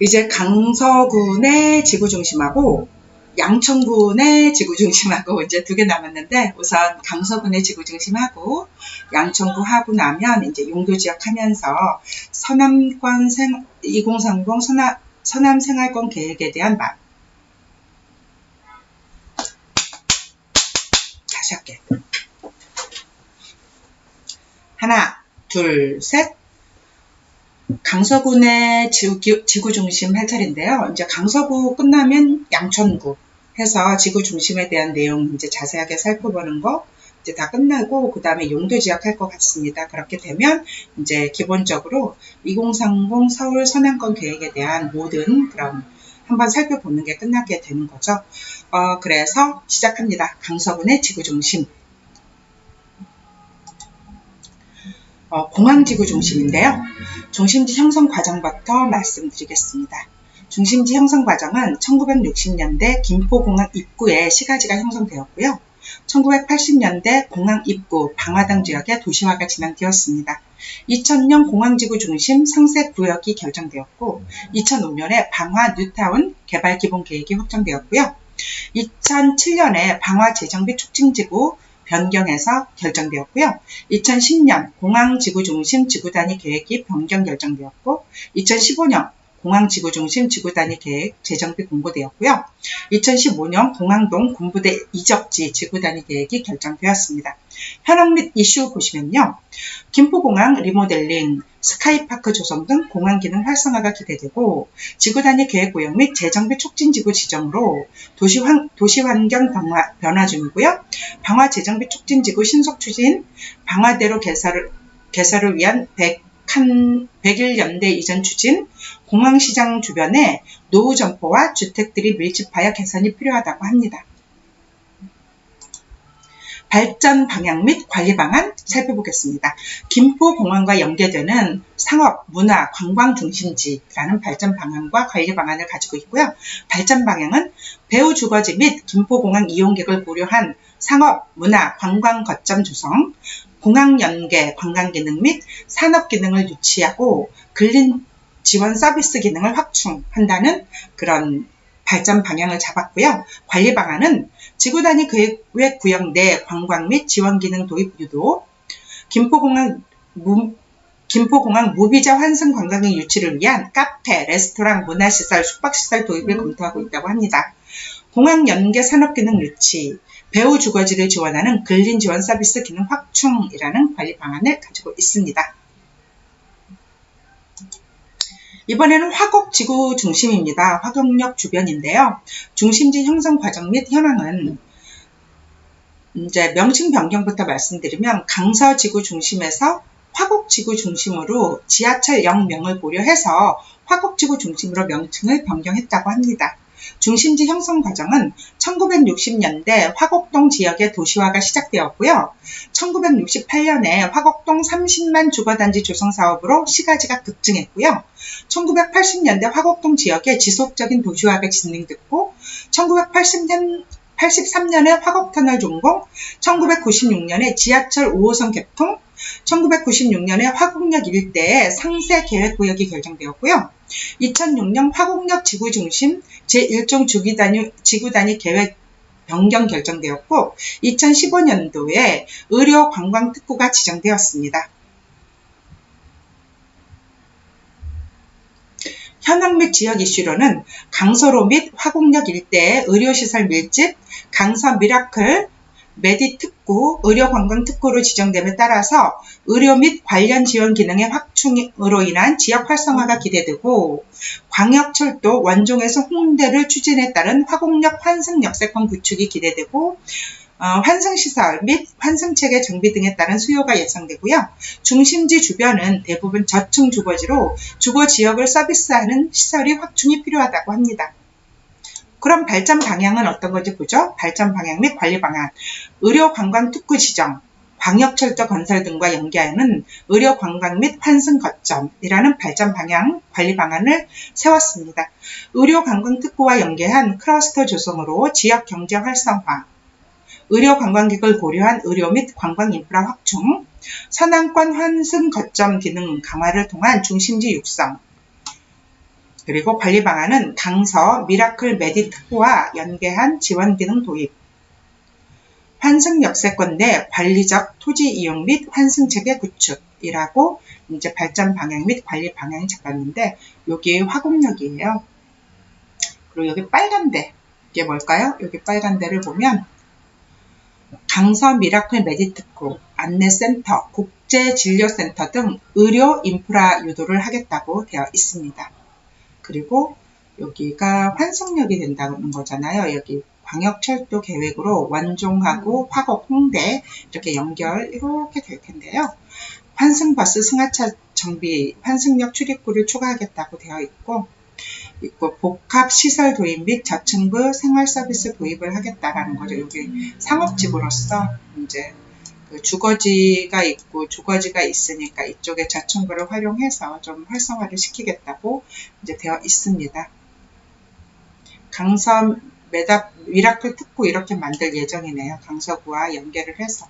이제 강서군의 지구 중심하고 양천군의 지구 중심하고 이제 두 개 남았는데 우선 강서군의 지구 중심하고 양천구 하고 나면 이제 용도 지역 하면서 서남권 생, 2030 서남, 서남 생활권 계획에 대한 말. 다시 할게. 하나, 둘, 셋. 강서군의 지구, 중심 할 차례인데요. 이제 강서구 끝나면 양천구 해서 지구 중심에 대한 내용 이제 자세하게 살펴보는 거 이제 다 끝나고 그 다음에 용도 지역 할 것 같습니다. 그렇게 되면 이제 기본적으로 2030 서울 선행권 계획에 대한 모든 그런 한번 살펴보는 게 끝나게 되는 거죠. 어, 그래서 시작합니다. 강서군의 지구 중심. 어, 공항지구 중심인데요. 중심지 형성 과정부터 말씀드리겠습니다. 중심지 형성 과정은 1960년대 김포공항 입구에 시가지가 형성되었고요. 1980년대 공항 입구 방화당 지역의 도시화가 진행되었습니다. 2000년 공항지구 중심 상세 구역이 결정되었고 2005년에 방화 뉴타운 개발 기본 계획이 확정되었고요. 2007년에 방화 재정비 촉진지구 변경해서 결정되었고요. 2010년 공항 지구 중심 지구 단위 계획이 변경 결정되었고 2015년 공항 지구 중심 지구 단위 계획 재정비 공고되었고요. 2015년 공항동 군부대 이적지 지구 단위 계획이 결정되었습니다. 현황 및 이슈 보시면요. 김포공항 리모델링, 스카이파크 조성 등 공항 기능 활성화가 기대되고 지구 단위 계획 구역 및 재정비 촉진 지구 지정으로 도시, 환, 도시 환경 변화, 변화 중이고요. 방화 재정비 촉진 지구 신속 추진, 방화대로 개설을, 개설을 위한 100 100일 연대 이전 추진, 공항시장 주변에 노후 점포와 주택들이 밀집하여 개선이 필요하다고 합니다. 발전 방향 및 관리 방안 살펴보겠습니다. 김포 공항과 연계되는 상업, 문화, 관광 중심지라는 발전 방향과 관리 방안을 가지고 있고요. 발전 방향은 배후 주거지 및 김포공항 이용객을 고려한 상업, 문화, 관광 거점 조성, 공항 연계, 관광 기능 및 산업 기능을 유치하고 근린 지원 서비스 기능을 확충한다는 그런 발전 방향을 잡았고요. 관리 방안은 지구 단위 계획 구역 내 관광 및 지원 기능 도입 유도, 김포공항 무, 김포공항 무비자 환승 관광객 유치를 위한 카페, 레스토랑, 문화시설, 숙박시설 도입을 검토하고 있다고 합니다. 공항 연계 산업 기능 유치, 배우 주거지를 지원하는 근린 지원 서비스 기능 확충이라는 관리 방안을 가지고 있습니다. 이번에는 화곡 지구 중심입니다. 화곡역 주변인데요. 중심지 형성 과정 및 현황은 이제 명칭 변경부터 말씀드리면 강서 지구 중심에서 화곡 지구 중심으로 지하철 역명을 고려해서 화곡 지구 중심으로 명칭을 변경했다고 합니다. 중심지 형성 과정은 1960년대 화곡동 지역의 도시화가 시작되었고요. 1968년에 화곡동 30만 주거단지 조성 사업으로 시가지가 급증했고요. 1980년대 화곡동 지역의 지속적인 도시화가 진행됐고 1980년 83년에 화곡터널 준공, 1996년에 지하철 5호선 개통, 1996년에 화곡역 일대에 상세 계획구역이 결정되었고요. 2006년 화곡역 지구중심 제1종 주기단위, 지구단위 계획 변경 결정되었고 2015년도에 의료관광특구가 지정되었습니다. 현황 및 지역 이슈로는 강서로 및 화곡역 일대의 의료시설 밀집, 강서 미라클, 메디 특구, 의료관광 특구로 지정됨에 따라서 의료 및 관련 지원 기능의 확충으로 인한 지역 활성화가 기대되고 광역철도 원종에서 홍대를 추진에 따른 화곡역 환승 역세권 구축이 기대되고 어, 환승시설 및 환승체계 정비 등에 따른 수요가 예상되고요. 중심지 주변은 대부분 저층 주거지로 주거 지역을 서비스하는 시설이 확충이 필요하다고 합니다. 그럼 발전 방향은 어떤 건지 보죠. 발전 방향 및 관리 방안. 의료 관광 특구 지정, 광역철도 건설 등과 연계하는 의료 관광 및 환승 거점이라는 발전 방향 관리 방안을 세웠습니다. 의료 관광 특구와 연계한 클러스터 조성으로 지역 경제 활성화, 의료 관광객을 고려한 의료 및 관광 인프라 확충, 선안권 환승 거점 기능 강화를 통한 중심지 육성, 그리고 관리 방안은 강서 미라클 메디 특구와 연계한 지원 기능 도입. 환승 역세권 내 관리적 토지 이용 및 환승 체계 구축이라고 이제 발전 방향 및 관리 방향이 잡았는데 여기 화곡역이에요. 그리고 여기 빨간데 이게 뭘까요? 여기 빨간데를 보면 강서 미라클 메디특구, 안내센터, 국제진료센터 등 의료 인프라 유도를 하겠다고 되어 있습니다. 그리고 여기가 환승역이 된다는 거잖아요. 여기 광역철도 계획으로 원종하고 화곡, 홍대 이렇게 연결 이렇게 될 텐데요. 환승버스 승하차 정비, 환승역 출입구를 추가하겠다고 되어 있고 있고 복합 시설 도입 및 저층부 생활 서비스 도입을 하겠다라는 거죠. 여기 상업지구로서 이제 그 주거지가 있고 주거지가 있으니까 이쪽에 저층부를 활용해서 좀 활성화를 시키겠다고 이제 되어 있습니다. 강서 메다 미라클 특구 이렇게 만들 예정이네요. 강서구와 연계를 해서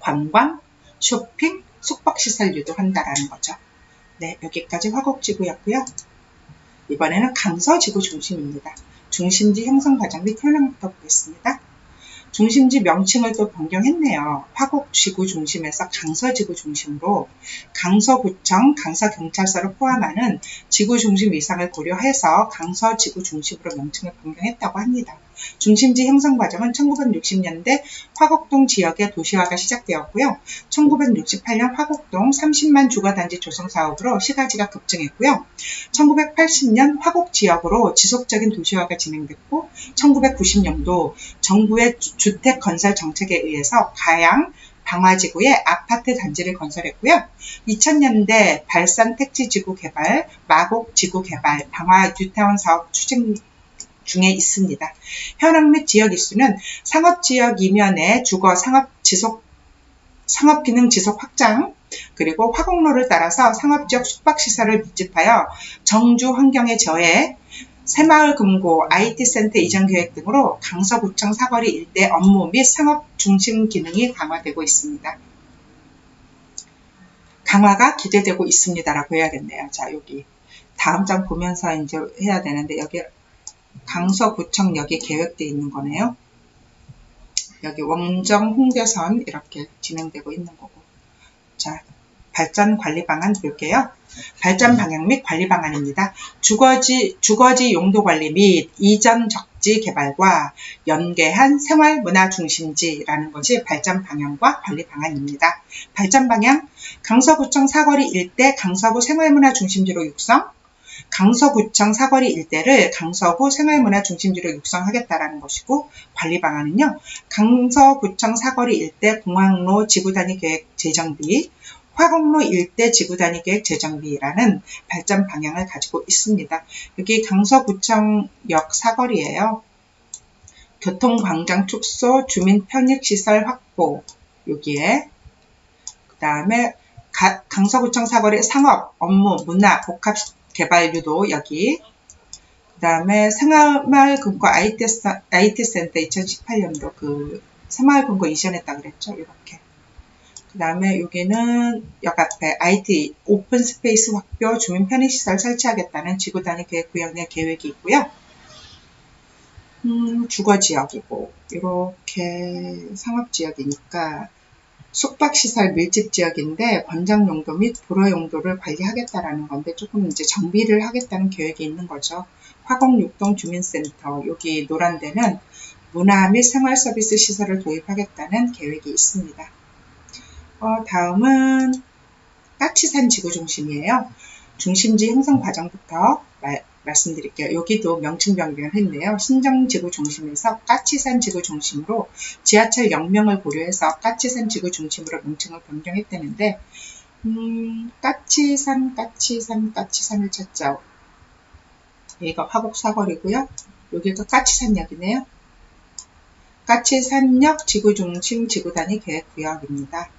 관광, 쇼핑, 숙박시설 유도한다라는 거죠. 네, 여기까지 화곡지구였고요. 이번에는 강서지구 중심입니다. 중심지 형성 과정 및 현황부터 보겠습니다. 중심지 명칭을 또 변경했네요. 화곡지구 중심에서 강서지구 중심으로 강서구청, 강서경찰서를 포함하는 지구 중심 위상을 고려해서 강서지구 중심으로 명칭을 변경했다고 합니다. 중심지 형성 과정은 1960년대 화곡동 지역의 도시화가 시작되었고요. 1968년 화곡동 30만 주거단지 조성 사업으로 시가지가 급증했고요. 1980년 화곡 지역으로 지속적인 도시화가 진행됐고 1990년도 정부의 주택 건설 정책에 의해서 가양, 방화지구에 아파트 단지를 건설했고요. 2000년대 발산 택지지구 개발, 마곡 지구 개발, 방화 뉴타운 사업 추진 중에 있습니다. 현황 및 지역 이수는 상업지역 이면의 주거 상업 지속 상업 기능 지속 확장 그리고 화곡로를 따라서 상업지역 숙박시설을 밀집하여 정주 환경의 저해 새마을 금고, IT센터 이전 계획 등으로 강서구청 사거리 일대 업무 및 상업 중심 기능이 강화되고 있습니다. 강화가 기대되고 있습니다라고 해야겠네요. 자, 여기 다음 장 보면서 이제 해야 되는데 여기 강서구청역이 계획되어 있는 거네요. 여기 원정 홍대선 이렇게 진행되고 있는 거고. 자, 발전 관리 방안 볼게요. 발전 방향 및 관리 방안입니다. 주거지, 주거지 용도 관리 및 이전 적지 개발과 연계한 생활 문화 중심지라는 것이 발전 방향과 관리 방안입니다. 발전 방향, 강서구청 사거리 일대 강서구 생활문화 중심지로 육성, 강서구청 사거리 일대를 강서구 생활문화 중심지로 육성하겠다라는 것이고 관리 방안은요. 강서구청 사거리 일대 공항로 지구단위 계획 재정비, 화곡로 일대 지구단위 계획 재정비라는 발전 방향을 가지고 있습니다. 여기 강서구청역 사거리예요. 교통광장 축소, 주민 편익시설 확보 여기에 그 다음에 강서구청 사거리 상업, 업무, 문화, 복합 개발 유도 여기 그 다음에 새마을금고 IT, IT센터 2018년도 그 새마을금고 이전했다 그랬죠 이렇게 그 다음에 여기는 역 앞에 IT 오픈 스페이스 확보 주민 편의시설 설치하겠다는 지구 단위 계획 구역 내 계획이 있고요. 음, 주거 지역이고 이렇게 상업 지역이니까 숙박시설 밀집 지역인데 권장 용도 및 불허 용도를 관리하겠다라는 건데 조금 이제 정비를 하겠다는 계획이 있는 거죠. 화곡 육동 주민센터 여기 노란 데는 문화 및 생활 서비스 시설을 도입하겠다는 계획이 있습니다. 어, 다음은 까치산 지구 중심이에요. 중심지 형성 과정부터 말, 말씀드릴게요. 여기도 명칭 변경을 했네요. 신정지구 중심에서 까치산 지구 중심으로 지하철 역명을 고려해서 까치산 지구 중심으로 명칭을 변경했다는데 음, 까치산, 까치산, 까치산을 찾죠. 여기가 화곡 사거리고요. 여기가 까치산역이네요. 까치산역 지구중심 지구단위 계획구역입니다.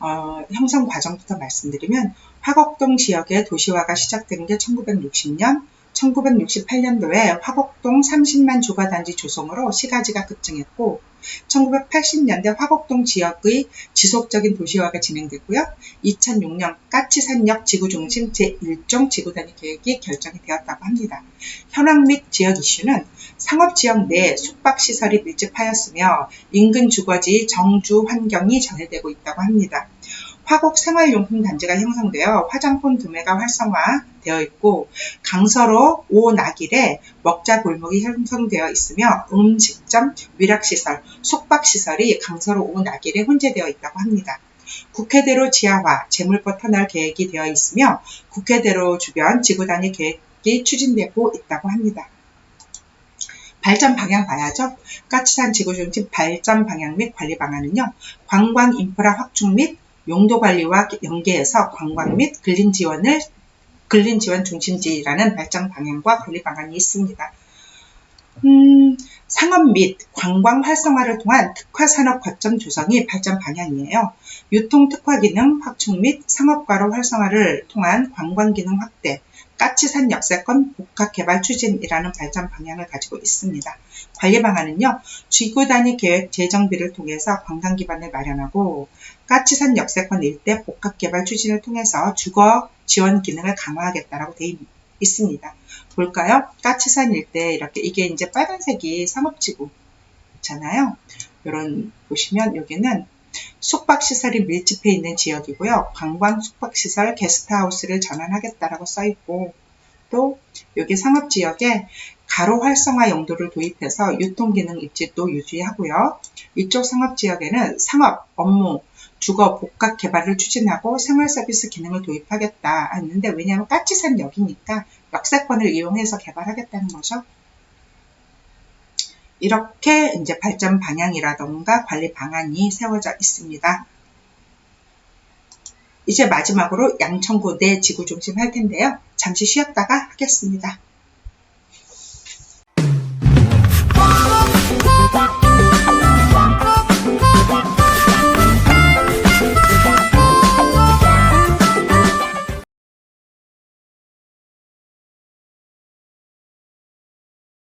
어, 형성 과정부터 말씀드리면 화곡동 지역의 도시화가 시작된 게 1960년, 1968년도에 화곡동 30만 주거단지 조성으로 시가지가 급증했고 1980년대 화곡동 지역의 지속적인 도시화가 진행됐고요. 2006년 까치산역 지구중심 제1종 지구단위 계획이 결정이 되었다고 합니다. 현황 및 지역 이슈는 상업지역 내 숙박시설이 밀집하였으며 인근 주거지 정주 환경이 전해되고 있다고 합니다. 화곡 생활용품 단지가 형성되어 화장품 도매가 활성화되어 있고 강서로 오나길에 먹자 골목이 형성되어 있으며 음식점, 위락시설, 숙박시설이 강서로 오나길에 혼재되어 있다고 합니다. 국회대로 지하화, 재물포 터널 계획이 되어 있으며 국회대로 주변 지구 단위 계획이 추진되고 있다고 합니다. 발전 방향 봐야죠. 까치산 지구중심 발전 방향 및 관리 방안은요. 관광 인프라 확충 및 용도 관리와 연계해서 관광 및 근린 지원을 근린 지원 중심지라는 발전 방향과 관리 방안이 있습니다. 음, 상업 및 관광 활성화를 통한 특화 산업 거점 조성이 발전 방향이에요. 유통 특화 기능 확충 및 상업가로 활성화를 통한 관광 기능 확대, 까치산 역세권 복합 개발 추진이라는 발전 방향을 가지고 있습니다. 관리 방안은요, 지구 단위 계획 재정비를 통해서 관광 기반을 마련하고 까치산 역세권 일대 복합 개발 추진을 통해서 주거 지원 기능을 강화하겠다라고 되어 있습니다. 볼까요? 까치산 일대 이렇게 이게 이제 빨간색이 상업지구잖아요. 이런 보시면 여기는 숙박시설이 밀집해 있는 지역이고요. 관광 숙박시설 게스트하우스를 전환하겠다라고 써있고 또 여기 상업지역에 가로 활성화 용도를 도입해서 유통기능 입지도 유지하고요. 이쪽 상업지역에는 상업, 업무, 주거, 복합 개발을 추진하고 생활 서비스 기능을 도입하겠다 했는데 왜냐하면 까치산 역이니까 역세권을 이용해서 개발하겠다는 거죠. 이렇게 이제 발전 방향이라던가 관리 방안이 세워져 있습니다. 이제 마지막으로 양천구 내 지구 중심 할 텐데요. 잠시 쉬었다가 하겠습니다.